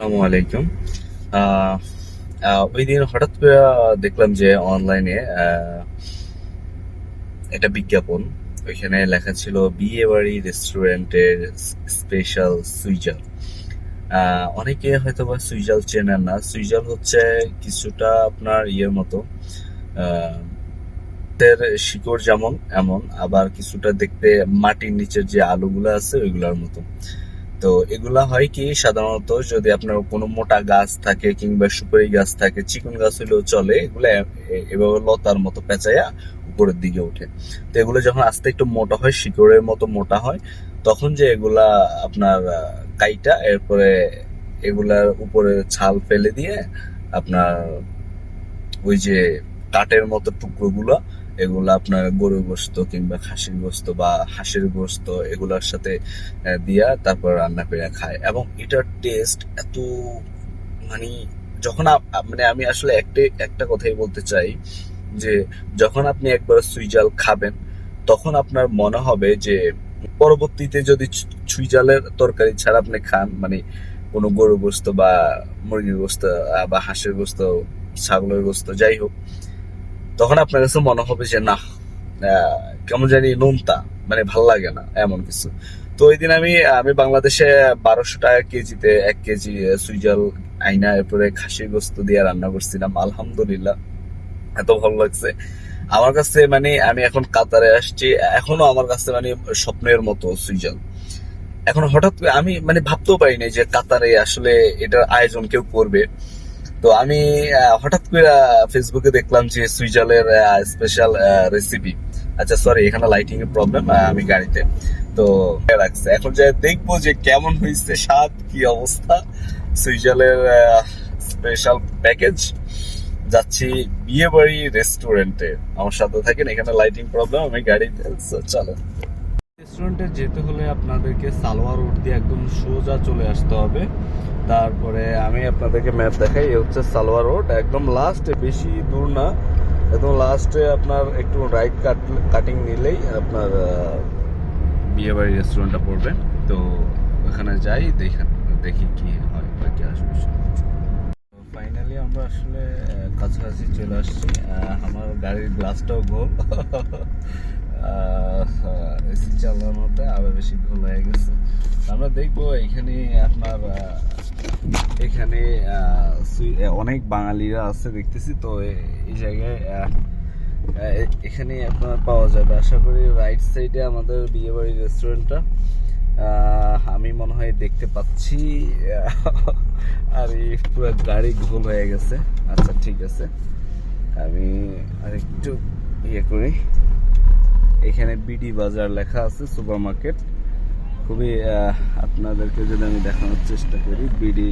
আসসালামু আলাইকুম। ওই দিন হঠাৎ করে দেখলাম যে অনলাইনে একটা বিজ্ঞাপন। ওইখানে লেখা ছিল বিয়ে বাড়ি রেস্টুরেন্টের স্পেশাল সুইজাল অনেকে হয়তো বা সুইজাল চেনেন না। সুইজাল হচ্ছে কিছুটা আপনার ইয়ের মতো আহ, শিকড় যেমন এমন। আবার কিছুটা দেখতে মাটির নিচের যে আলুগুলো আছে ওইগুলোর মতো। তো এগুলা হয় কি, সাধারণত যদি আপনার কোনো মোটা গাছ থাকে কিংবা সুপারি গাছ থাকে, চিকন গাছ হলেও চলে, এগুলো এভাবে লতার মতো পেঁচাইয়া উপরের দিকে ওঠে। তো এগুলো যখন আস্তে একটু মোটা হয়, শিকড়ের মতো মোটা হয়, তখন যে এগুলা আপনার কাইটা, এরপরে এগুলার উপরে ছাল ফেলে দিয়ে আপনার ওই যে কাঠের মতো টুকরো টুকরোগুলো এগুলো আপনার গরুর গোস্ত কিংবা খাসির গোস্ত বা হাঁসের গোস্ত এগুলোর সাথে দিয়া তারপর রান্না করে খায়। এবং এটার টেস্ট এত মানে যখন মানে আমি আসলে একটা একটা কথাই বলতে চাই যে, যখন আপনি একবার সুইজাল খাবেন, তখন আপনার মনে হবে যে, পরবর্তীতে যদি সুইজালের তরকারি ছাড়া আপনি খান মানে কোনো গরু গোস্ত বা মুরগির গোস্ত বা হাঁসের গোস্ত, ছাগলের গোস্ত, যাই হোক তখন আপনার কাছে মনে হবে যে না কেমন জানি নোনতা মানে ভালো লাগে না এমন কিছু। তো ওই দিন আমি আমি বাংলাদেশে বারোশো টাকা কেজিতে এক কেজি সুইজাল আইনা এরপরে খাসির গোস্ত দিয়ে রান্না করছিলাম, আলহামদুলিল্লাহ। এত ভালো লাগছে। আমার কাছে মানে আমি এখন কাতারে আসছি, এখনও আমার কাছে মানে স্বপ্নের মতো সুইজাল। এখন হঠাৎ আমি মানে ভাবতেও পারিনি যে কাতারে আসলে এটার আয়োজন কেউ করবে। তো আমি হঠাৎ করে ফেসবুকে দেখলাম যে সুইজালের স্পেশাল রেসিপি আচ্ছা সরি এখানে লাইটিং এর প্রবলেম আমি গাড়িতে। তো রাখছে এখন যে দেখব যে কেমন হয়েছে স্বাদ, কি অবস্থা। সুইজালের স্পেশাল প্যাকেজ যাচ্ছি বিয়ে বাড়ি রেস্টুরেন্টে আমার সাথে থাকেন, এখানে লাইটিং প্রবলেম আমি গাড়িতে। So, চলো। রেস্টুরেন্টে যেতে হলে আপনাদেরকে সালোয়ার রোড দিয়ে একদম সোজা চলে আসতে হবে। তারপরে আমি আপনাদেরকে ম্যাপ দেখাই, এই হচ্ছে সালোয়ার রোড একদম লাস্টে বেশি দূর না, একদম লাস্টে আপনার একটু রাইট কাট কাটিং নিলেই আপনার বিয়েবাড়ি রেস্টুরেন্টটা পড়বে। তো ওখানে যাই, দেখি কি হয় বা কি আসবে। ফাইনালি আমরা আসলে কাছাকাছি চলে আসছি। আমার গাড়ির গ্লাসটাও গোল। এসি চালানোতে আবার বেশি গোল হয়ে গেছে। আমরা দেখব এখানে আপনার এখানে অনেক বাঙালিরা আছে দেখতেছি, তো এই জায়গায় এখানে আপনার পাওয়া যাবে। আশা করি রাইট সাইডে আমাদের বিয়েবাড়ি রেস্টুরেন্টটা আমি মনে হয় দেখতে পাচ্ছি আর এই পুরো গাড়ি গোল হয়ে গেছে। আচ্ছা ঠিক আছে। আমি আরেকটু ইয়ে করি। এখানে বিডি বাজার লেখা আছে সুপার মার্কেট খুবই আপনাদেরকে যদি আমি দেখানোর চেষ্টা করি, B D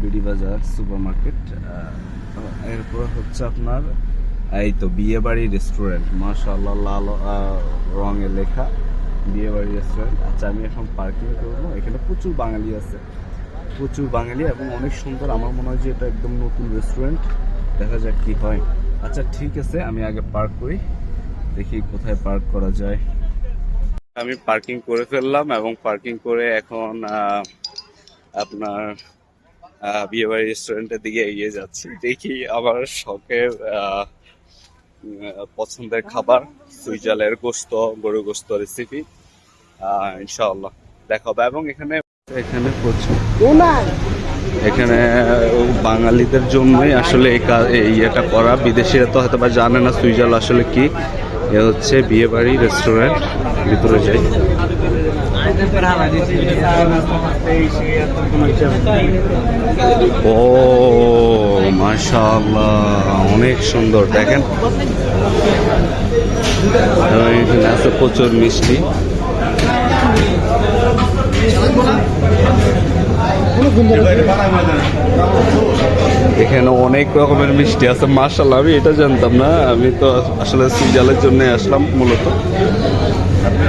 B D Bazar super market এরপর হচ্ছে আপনার, এই তো বিয়ে বাড়ি রেস্টুরেন্ট, মাশাআল্লাহ লাল রঙে লেখা বিয়ে বাড়ি রেস্টুরেন্ট। আচ্ছা আমি এখন পার্কিং করব এখানে প্রচুর বাঙালি আছে, প্রচুর বাঙালি এবং অনেক সুন্দর, আমার মনে হয় যে এটা একদম নতুন রেস্টুরেন্ট, দেখা যাক কি হয়। আচ্ছা ঠিক আছে, আমি আগে পার্ক করি, দেখি কোথায় পার্ক করা যায়। আমি পার্কিং করে ফেললাম এবং পার্কিং করে এখন আপনার বিয়ে বাড়ি রেস্টুরেন্টের দিকে এগিয়ে যাচ্ছি। দেখি আমার শখের পছন্দের খাবার সুইজালের গোস্ত গরু গোস্ত রেসিপি ইনশাআল্লাহ দেখা হবে। এবং এখানে এখানে প্রচুর। এখানে বাঙালিদের জন্যই আসলে এই ইয়েটা করা। বিদেশিরা তো হয়তো বা জানে না সুইজাল আসলে কি। এ হচ্ছে বিয়ে বাড়ি রেস্টুরেন্ট ভিতরে যাই। ও, মাশাআল্লাহ, অনেক সুন্দর। দেখেন এখানে আছে প্রচুর মিষ্টি। এখানে অনেক রকমের মিষ্টি আছে মার্শাল্লাহ আমি এটা জানতাম না। আমি তো আসলে সিরিয়ালের জন্য আসলাম মূলত।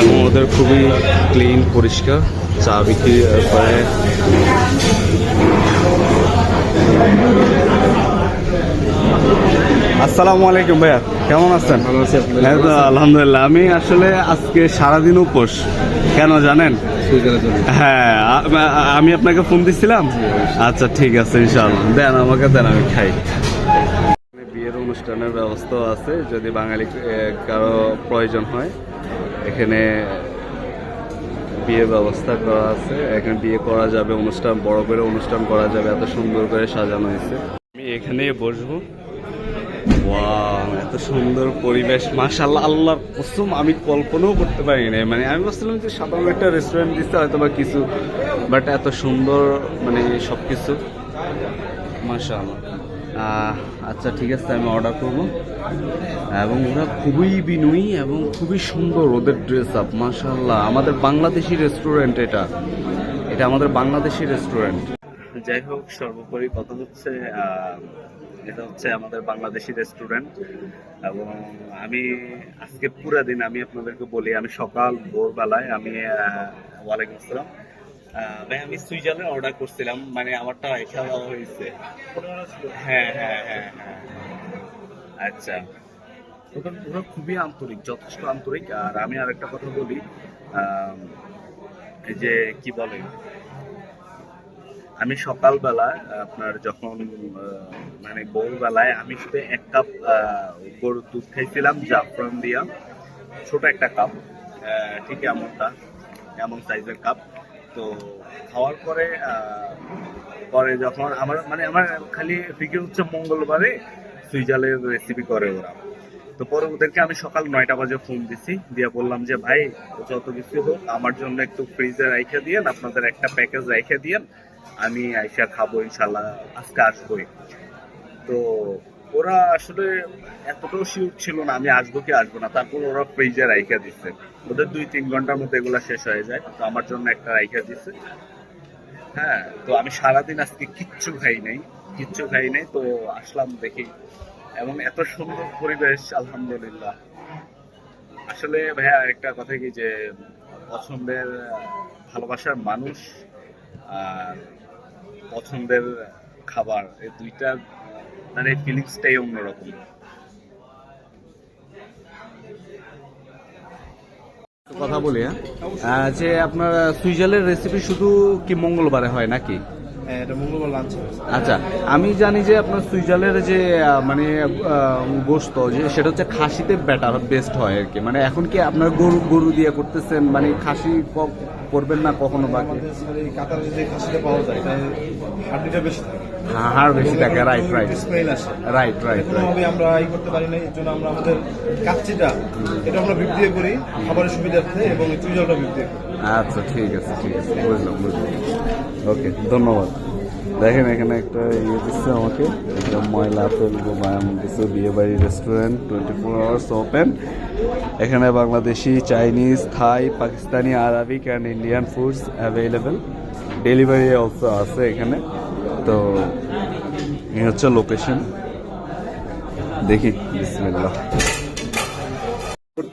এবং ওদের খুবই ক্লিন পরিষ্কার। চা বিক্রি করে আসসালামু আলাইকুম ভাইয়া কেমন আছেন? হ্যাঁ তো আলহামদুলিল্লাহ আমি আসলে আজকে সারাদিন উপোস কেন জানেন। হ্যাঁ আমি আপনাকে ফোন দিছিলাম? আচ্ছা ঠিক আছে ইনশাআল্লাহ। দেন আমাকে দেন আমি খাই। বিয়ের অনুষ্ঠানের ব্যবস্থাও আছে যদি বাঙালি কারও প্রয়োজন হয় এখানে বিয়ের ব্যবস্থা করা আছে। এখানে বিয়ে করা যাবে অনুষ্ঠান বড় করে অনুষ্ঠান করা যাবে এত সুন্দর করে সাজানো হয়েছে। আমি এখানেই বসবো। এত সুন্দর পরিবেশ মাশাল্লাহ আল্লাহর কসম, আমি কল্পনাও করতে পারি না মানে আমি ভাবছিলাম যে সাধারণ একটা রেস্টুরেন্ট দিচ্ছে হয়তো বা কিছু বাট এত সুন্দর মানে সব কিছু মাশাল্লাহ আচ্ছা ঠিক আছে, আমি অর্ডার করব। এবং ওরা খুবই বিনয়ী এবং খুবই সুন্দর ওদের ড্রেস আপ মাশাল্লাহ আমাদের বাংলাদেশি রেস্টুরেন্ট এটা। এটা আমাদের বাংলাদেশি রেস্টুরেন্ট যাই হোক, সর্বোপরি কথা হচ্ছে এটা হচ্ছে আমাদের বাংলাদেশি রেস্টুরেন্ট এবং আমি আজকে পুরা দিন আমি আপনাদেরকে বলি, আমি সকাল, ভোরবেলায় আমি ওয়ালাইকুম আসসালাম। ভাই, আমি সুইজারল্যান্ড অর্ডার করছিলাম মানে আমারটা দেওয়া হয়েছে। হ্যাঁ হ্যাঁ হ্যাঁ হ্যাঁ। আচ্ছা। ওখানে ওরা খুবই আন্তরিক, যথেষ্ট আন্তরিক। আর আমি আরেকটা কথা বলি যে কি বলে আমি সকালবেলা আপনার যখন মানে ভোরবেলায় আমি শুধু এক কাপ গরুর দুধ খাইছিলাম, জাফরান দিয়া। ছোট একটা কাপ ঠিক এমনটা, এমন সাইজের কাপ। তো খাওয়ার পরে পরে যখন আমার মানে আমার খালি ফিকির হচ্ছে মঙ্গলবারে সুইজালের রেসিপি করে ওরা। তো পরে ওদেরকে আমি সকাল নয়টা বাজে ফোন দিছি, দিয়ে বললাম যে, ভাই, যত কিছু হোক, আমার জন্য একটু ফ্রিজে রেখে দিয়েন, আপনাদের একটা প্যাকেজ রেখে দিয়েন আমি আইসা খাব ইনশাল্লাহ আজকে আসবোই। তো ওরা আসলে এতটাও শিওর ছিল না, আমি আসব কি আসব না, তারপর ওরা ফ্রিজে রাইখা দিচ্ছে ওদের দুই তিন ঘণ্টার মধ্যে এগুলো শেষ হয়ে যায়, তো আমার জন্য একটা রাইখা দিচ্ছে হ্যাঁ তো আমি সারাদিন আজকে কিচ্ছু খাই নাই, কিচ্ছু খাই নাই, তো আসলাম দেখি। এবং এত সুন্দর পরিবেশ, আলহামদুলিল্লাহ। আসলে ভাইয়া একটা কথা কি যে, পছন্দের, ভালোবাসার মানুষ আর পছন্দের খাবার এই দুইটা মানে ফিলিংসটাই অন্যরকম। কথা বলি হ্যাঁ? যে আপনার সুইজালের রেসিপি শুধু কি মঙ্গলবারে হয় নাকি? হ্যাঁ এটা মঙ্গলবার আচ্ছা আমি জানি যে আপনার সুইজালের যে আহ, মানে আহ, গোস্ত যে সেটা হচ্ছে খাসিতে বেটার বেস্ট হয় আর কি। মানে এখন কি আপনার গরু গরু দিয়ে করতেছেন? মানে খাসি করবেন না কখনো বাকি কাতারে যে খাসিটা পাওয়া যায় হাড্ডিটা বেশি থাকে। হাড় বেশি থাকে রাইট রাইট স্মেল আসে। রাইট রাইট রাইট আমরা ই করতে পারি না এর জন্য আমরা আমাদের কাচ্চিটা এটা আমরা বিক্রি করি খাবারের সুবিধার্থে এবং চুইজালটা বিক্রি করি। আচ্ছা ঠিক আছে ঠিক আছে বুঝলাম বুঝলাম। ওকে ধন্যবাদ। দেখেন এখানে একটা ইয়ে দিচ্ছে আমাকে একটা ময়লা ফেলব বায়াম দিচ্ছে বিয়ে বাড়ি restaurant twenty four hours open এখানে Bangladeshi Chinese Thai Pakistani Arabic and Indian foods available delivery also আছে এখানে। তো এই হচ্ছে লোকেশন দেখি বিসমিল্লাহ।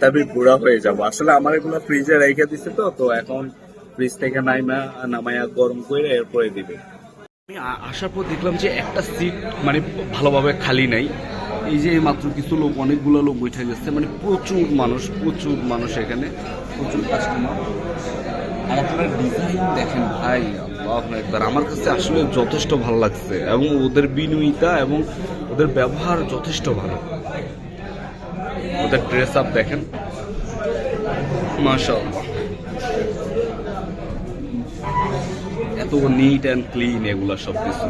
আমি বুড়া হয়ে যাব। আসলে আমার এগুলো ফ্রিজে রেখে দিছে তো তো এখন ফ্রিজ থেকে নাইমা নামাইয়া গরম করে এরপরে দিবে। আমি আসার পর দেখলাম যে একটা সিট মানে ভালোভাবে খালি নাই। এই যে মাত্র কিছু লোক, অনেকগুলো লোক বৈঠা গেছে মানে প্রচুর মানুষ প্রচুর মানুষ এখানে, প্রচুর কাস্টমার আর আপনার ডিজাইন দেখেন ভাই, আল্লাহ একবার, আমার কাছে আসলে যথেষ্ট ভালো লাগছে, এবং ওদের বিনয়িতা এবং ওদের ব্যবহার যথেষ্ট ভালো। ওদের ড্রেস আপ দেখেন। মাশাআল্লাহ। এত নিট অ্যান্ড ক্লিন এগুলা সব কিছু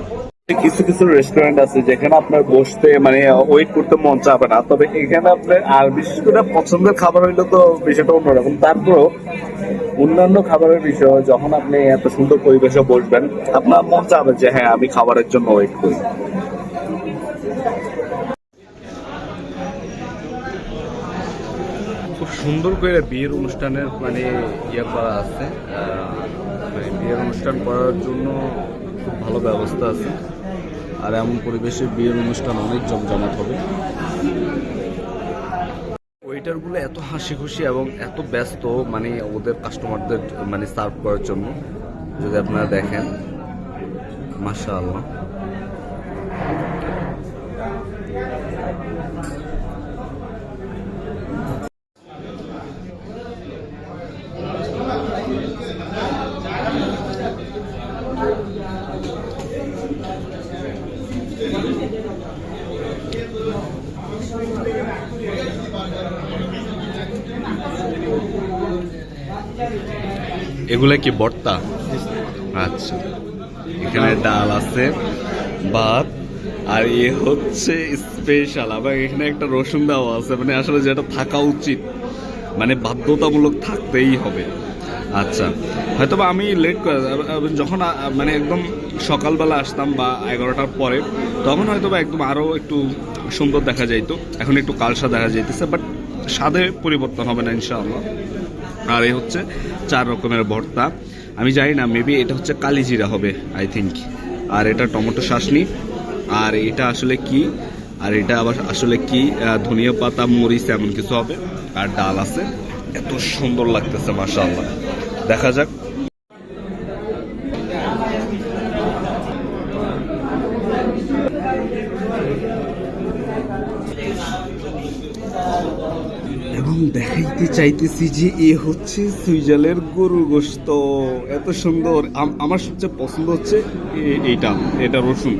কিছু কিছু রেস্টুরেন্ট আছে যেখানে আপনার বসতে মানে ওয়েট করতে মন চাবে না। তবে এখানে আপনার আর বিশেষ করে পছন্দের খাবার হইলে তো বিষয়টা অন্যরকম। তারপরও অন্যান্য খাবারের বিষয় যখন আপনি এত সুন্দর পরিবেশে বসবেন, আপনার মন চাবে যে হ্যাঁ আমি খাবারের জন্য ওয়েট করি। খুব সুন্দর করে বিয়ের অনুষ্ঠানের মানে ইয়ে করা আছে। মানে বিয়ের অনুষ্ঠান করার জন্য খুব ভালো ব্যবস্থা আছে। আর এমন পরিবেশে বিয়ের অনুষ্ঠান অনেক জমজমাট হবে। ওয়েটারগুলো এত হাসি খুশি এবং এত ব্যস্ত মানে ওদের কাস্টমারদের মানে সার্ভ করার জন্য। যদি আপনারা দেখেন মাসা আল্লাহ এগুলা কি ভর্তা? আচ্ছা। এখানে ডাল আছে, ভাত, আর এ হচ্ছে স্পেশাল আবার এখানে একটা রসুন দেওয়া আছে মানে আসলে যেটা থাকা উচিত মানে বাধ্যতামূলক থাকতেই হবে। আচ্ছা। হয়তো বা আমি লেট করে যখন মানে একদম সকালবেলা আসতাম বা এগারোটার পরে, তখন হয়তো বা একদম আরও একটু সুন্দর দেখা যাইতো। এখন একটু কালসা দেখা যাইতেছে বাট স্বাদে পরিবর্তন হবে না, ইনশাআল্লাহ। আর এই হচ্ছে চার রকমের ভর্তা। আমি জানি না মেবি এটা হচ্ছে কালিজিরা হবে আই থিঙ্ক আর এটা টমেটো শাসনি। আর এটা আসলে কি? আর এটা আবার আসলে কি? ধনিয়া পাতা, মরিচ, এমন কিছু হবে। আর ডাল আছে। এত সুন্দর লাগতেছে, মাশাআল্লাহ। দেখা যাক এবং দেখাইতে চাইতেছি যে এ হচ্ছে সুইজালের গরুর গোস্ত এত সুন্দর। আম- আমার সবচেয়ে পছন্দ হচ্ছে এইটা, এটা রসুন।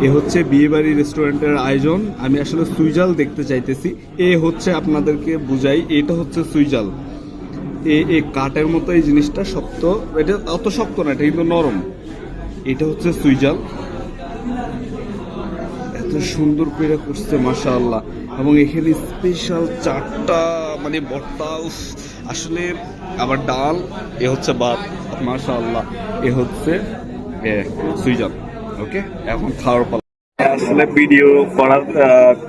এ হচ্ছে বিয়েবাড়ি রেস্টুরেন্টের আয়োজন। আমি আসলে সুইজাল দেখতে চাইতেছি। এ হচ্ছে আপনাদেরকে বুঝাই, এটা হচ্ছে সুইজাল। এ এ কাঠের মতো এই জিনিসটা শক্ত। এটা অত শক্ত না, এটা কিন্তু নরম। এটা হচ্ছে সুইজাল। এত সুন্দর করে করছে, মাশাআল্লাহ। এবং এখানে স্পেশাল চারটা মানে ভর্তা আসলে আবার ডাল এ হচ্ছে ভাত মাশাআল্লাহ এ হচ্ছে এ, ওকে? এখন খাওয়ার পালা। আসলে ভিডিও করার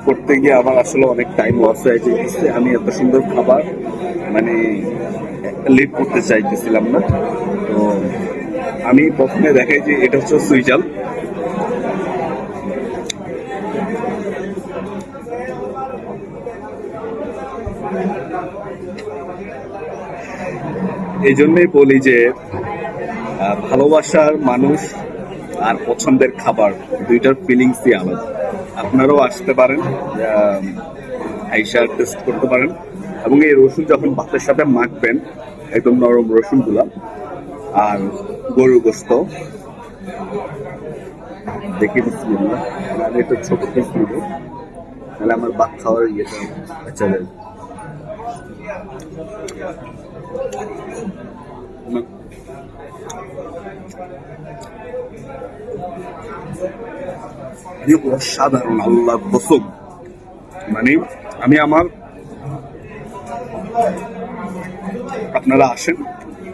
করতে গিয়ে আমার আসলে অনেক টাইম লস হয়ে যেতেছে আমি এত সুন্দর খাবার মানে লিড করতে চাইতেছিলাম না। তো আমি প্রথমে দেখাই যে এটা হচ্ছে সুইজাল এই জন্যই বলি যে ভালোবাসার মানুষ আর পছন্দের খাবার দুইটার ফিলিংসই আলাদা। আপনারাও আসতে পারেন আহ, আইসা টেস্ট করতে পারেন। এবং এই রসুন যখন ভাতের সাথে মাখবেন একদম নরম রসুনগুলা আর গরু গোস্ত। দেখে বিসমিল্লাহ। ছোট নিব। তাহলে আমার ভাত খাওয়ার ইয়েটা আচ্ছা অসাধারণ আল্লাহ কসম মানে আমি আমার আপনারা আসেন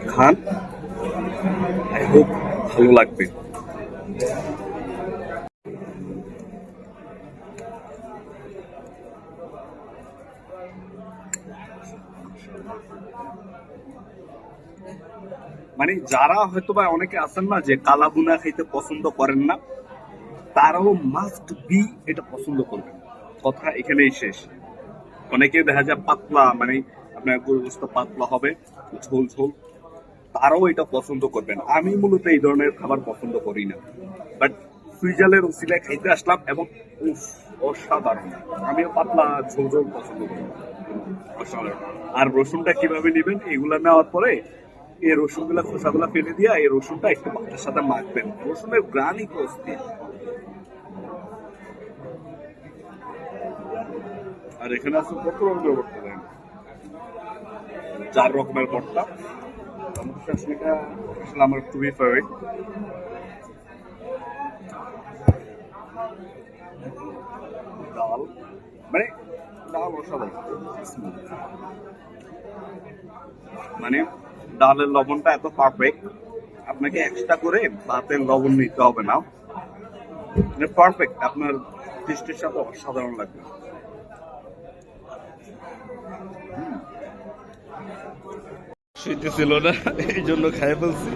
খান। আই হোপ ভালো লাগবে। মানে যারা হয়তো বা অনেকে আছেন না যে কালা বুনা খাইতে পছন্দ করেন না, তারাও মাস্ট বি এটা পছন্দ করবেন। কথা এখানেই শেষ। অনেকে দেখা যায় পাতলা মানে আপনার গোস্ত পাতলা হবে, ঝোল ঝোল, তারাও এটা পছন্দ করবেন। আমি মূলত এই ধরনের খাবার পছন্দ করি না। বাট সুইজালের উসিলায় খাইতে আসলাম এবং অসাধারণ। আমিও পাতলা, ঝোল ঝোল পছন্দ করি। অসাধারণ। আর রসুনটা কীভাবে নেবেন, এগুলা নেওয়ার পরে এই রসুনগুলা, খোসাগুলা ফেলে দিয়া এই রসুনটা একটু ভাতের সাথে মাখবেন। রসুনের গ্রানই তো অস্থির আর এখানে আছে কত রকমের ভর্তা দেন চার রকমের ভর্তা। আসলে আমার খুবই ফেভারিট ডাল। মানে ডাল অসাধারণ। মানে ডালের লবণটা এত পারফেক্ট আপনাকে এক্সট্রা করে ভাতের লবণ নিতে হবে না। মানে পারফেক্ট আপনার টেস্টের সাথে অসাধারণ লাগবে। শীতে ছিল না এই জন্য খাই ফেলছি।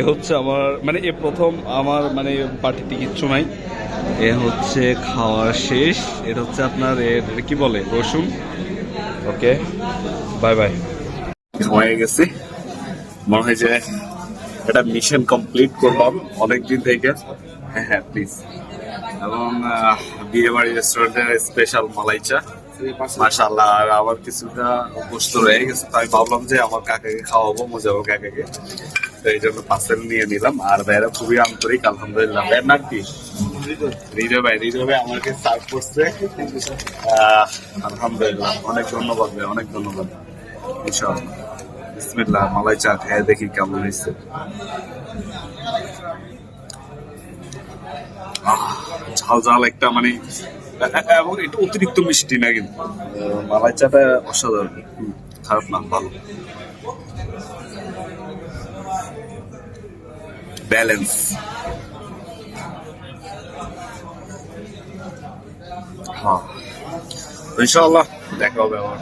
এ হচ্ছে আমার মানে এ প্রথম আমার মানে পার্টিতে কিচ্ছু নাই। এ হচ্ছে খাওয়া শেষ। এটা হচ্ছে আপনার এর কি বলে রসুন। Okay bye bye. খাওয়াই গেছে। মনে হয় যে এটা মিশন কমপ্লিট করলাম অনেকদিন থেকে। হ্যাঁ হ্যাঁ প্লিজ এবং আহ, বিয়ে বাড়ি রেস্টুরেন্টের স্পেশাল মালাই চা মাশাল্লাহ আর আমার কিছুটা গোস্ত রয়ে গেছে। তাই ভাবলাম যে আমার কাকাকে খাওয়াবো মজাবো কাকাকে। তো এই জন্য পার্সেল নিয়ে নিলাম। আর ভাইরা খুবই আন্তরিক আলহামদুলিল্লাহ। ভাইয়ের নাম কি? হৃদয় ভাই হৃদয় ভাই আমাকে সার্ভ করছে। আলহামদুলিল্লাহ। অনেক ধন্যবাদ ভাই অনেক ধন্যবাদ। ইনশাআল্লাহ। বিসমিল্লাহ, মালাই চা খেয়ে দেখি কেমন হয়েছে। ঝাল ঝাল একটা মানে এবং এটা অতিরিক্ত মিষ্টি না কিন্তু। মালাই চাটা অসাধারণ খারাপ না, ভালো। ব্যালেন্স। হ্যাঁ। ইনশাআল্লাহ, দেখা হবে আবার।